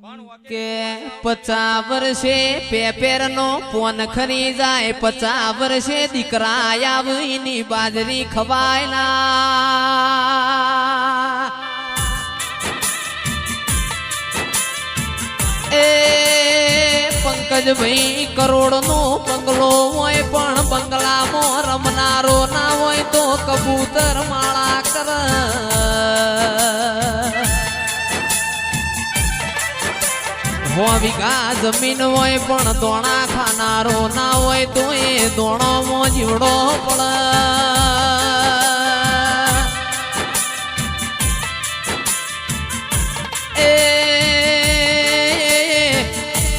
કે પચા વર્ષે પેપેર નો પોન ખરી જાય પચા વર્ષે દીકરા આવીની બાજરી ખવાયલા. એ પંકજભાઈ કરોડ નો બંગલો હોય, પણ બંગલામાં રમનારો ના હોય, તો કબૂતર માળા કર. હો વીઘા જમીન હોય પણ દોણા ખાનારો ના હોય તો એ દોણોમાં જીવડો પડે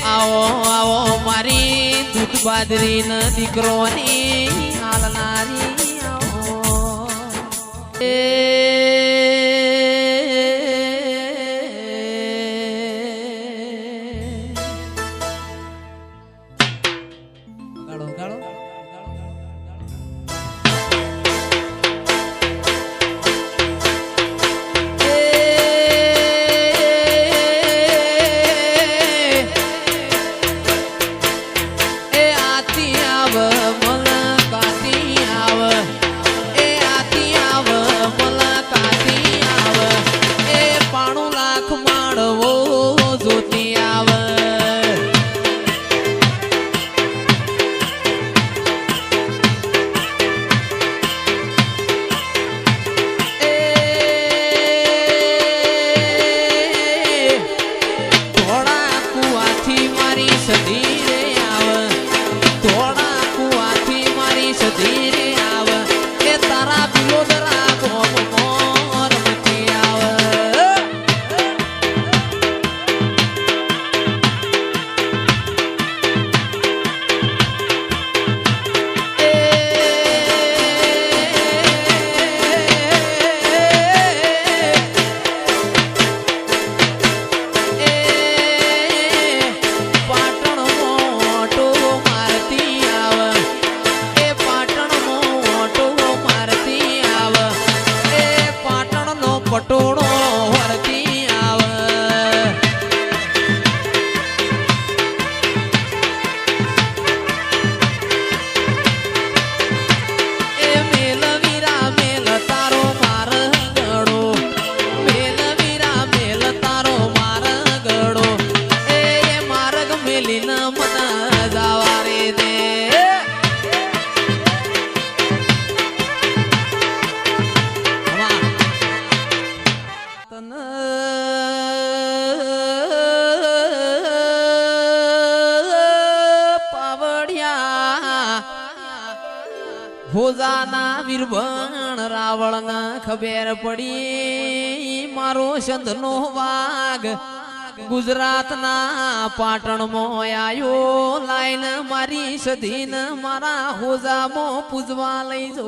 આવો આવો મારી દૂધ બાદરી દીકરોની વીરભણ ના ખબેર પડી મારો સંતનો વાઘ ગુજરાતના પાટણમાં આયો લાઈન મારી સધીન મારા હોજામાં પૂજવા લઈ જો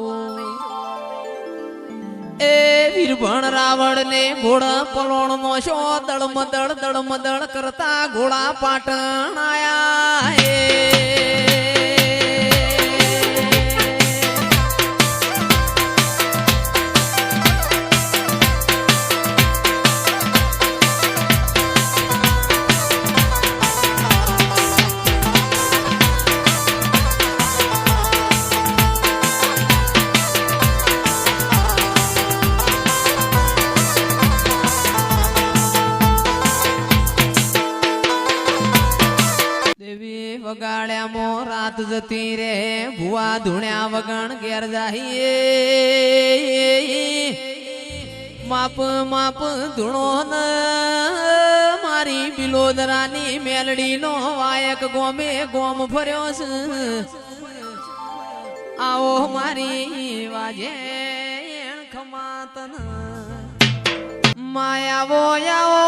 એ વીરભણ રાવણ ને ઘોડા પલોણ નો શો દળ મદળ દળ મદળ કરતા ઘોડા પાટણ આયા રાત રે, ભુવા ધૂણ્યા વગણ ઘેર જાહીએ. માપ માપ ધૂણો ન, મારી બિલોદરાની મેલડી નો વાયક ગોમે ગોમ ફર્યો છે આવો મારી વાજે ખમાતન. માયાવો, આવો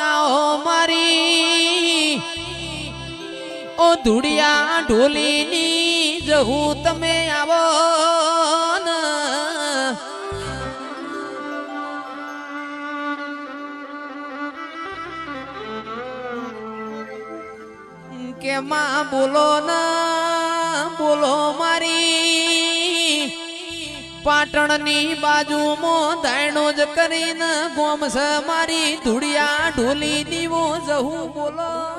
આવો મારી. ઓ ધૂળિયા ઢોલીની જહું તમે આવો. કે માં બોલો ના, બોલો મારી પાટણની બાજુમાં દાયણો જ કરીને ગોમસ મારી ધૂળિયા ઢોલી દીવો જહું બોલો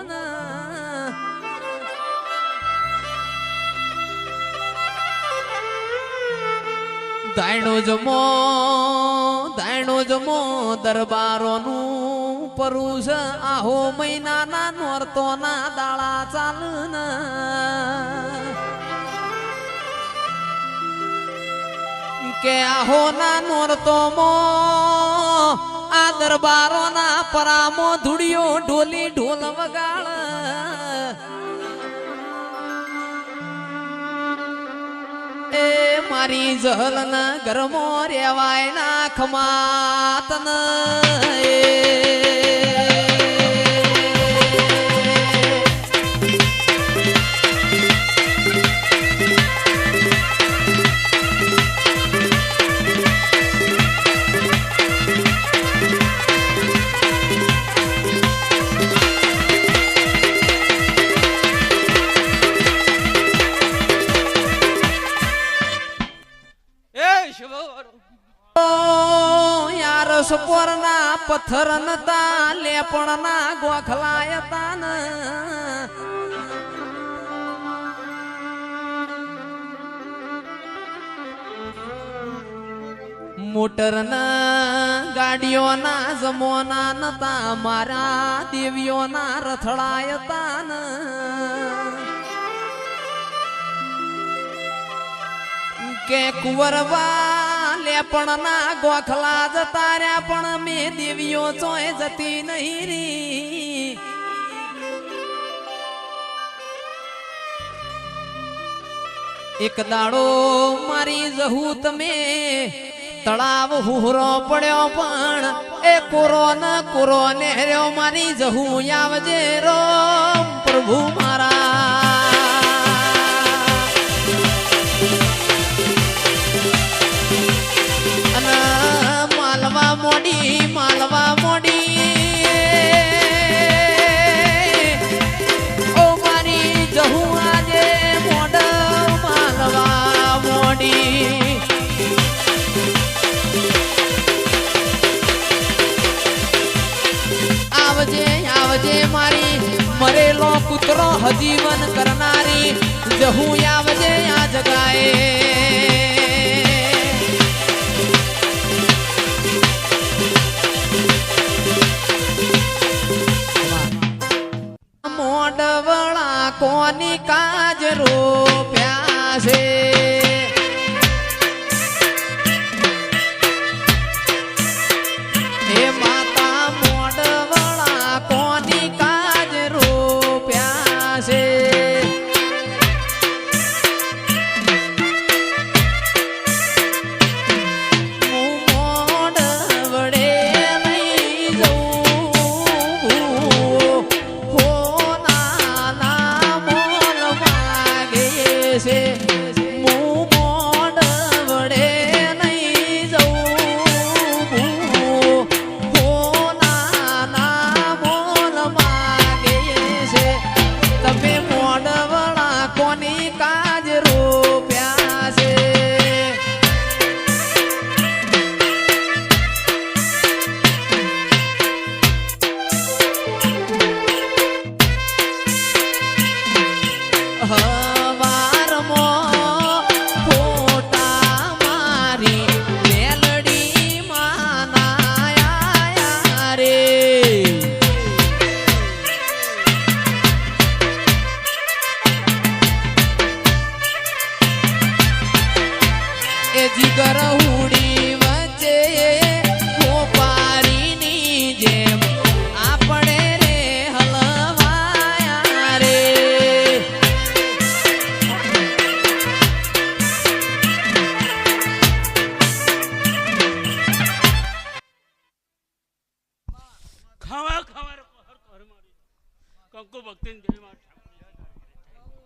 દાયણો જમો દાયણો જમો દરબારોનું પરુષ આહો મહિનાના નોરતોના દાળા ચાલન. કે આહો ના નોરતો મો આ દરબારોના પરામો ધૂળિયો ઢોલી ઢોલ વગાડ એ મારી જહલન ગરમો રેવાય ના ખમાતન એ યાર સપોરના પથ્થર નતા લેપણના ગોખલાય તા ન મોટરના ગાડીઓના જમોના નતા મારા દેવીઓના રથડાય તા ન કે કુંવરવા લેપણના ગોખલા જ તાર્યા પણ મેં દેવીઓ ચોય જતી નહીં રી. એક દાડો મારી જહુ તમે તળાવ હુરો પડ્યો પણ, એ કોરો ન કોરો નેહર્યો મારી જહુ આવજે રોમ. પ્રભુ મારા મરેલો જીવન કરનારી જહું આવજે આ જગાએ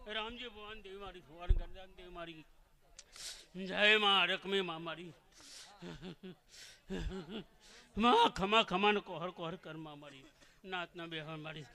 રામજી ભગવાન દેવી મારી ભગવાન ગરદાન દેવી મારી જય માં રકમી માં મારી. માં ખમા ખમા ને કોહર કોહર કરમાં મારી. નાતના બેહર મારી.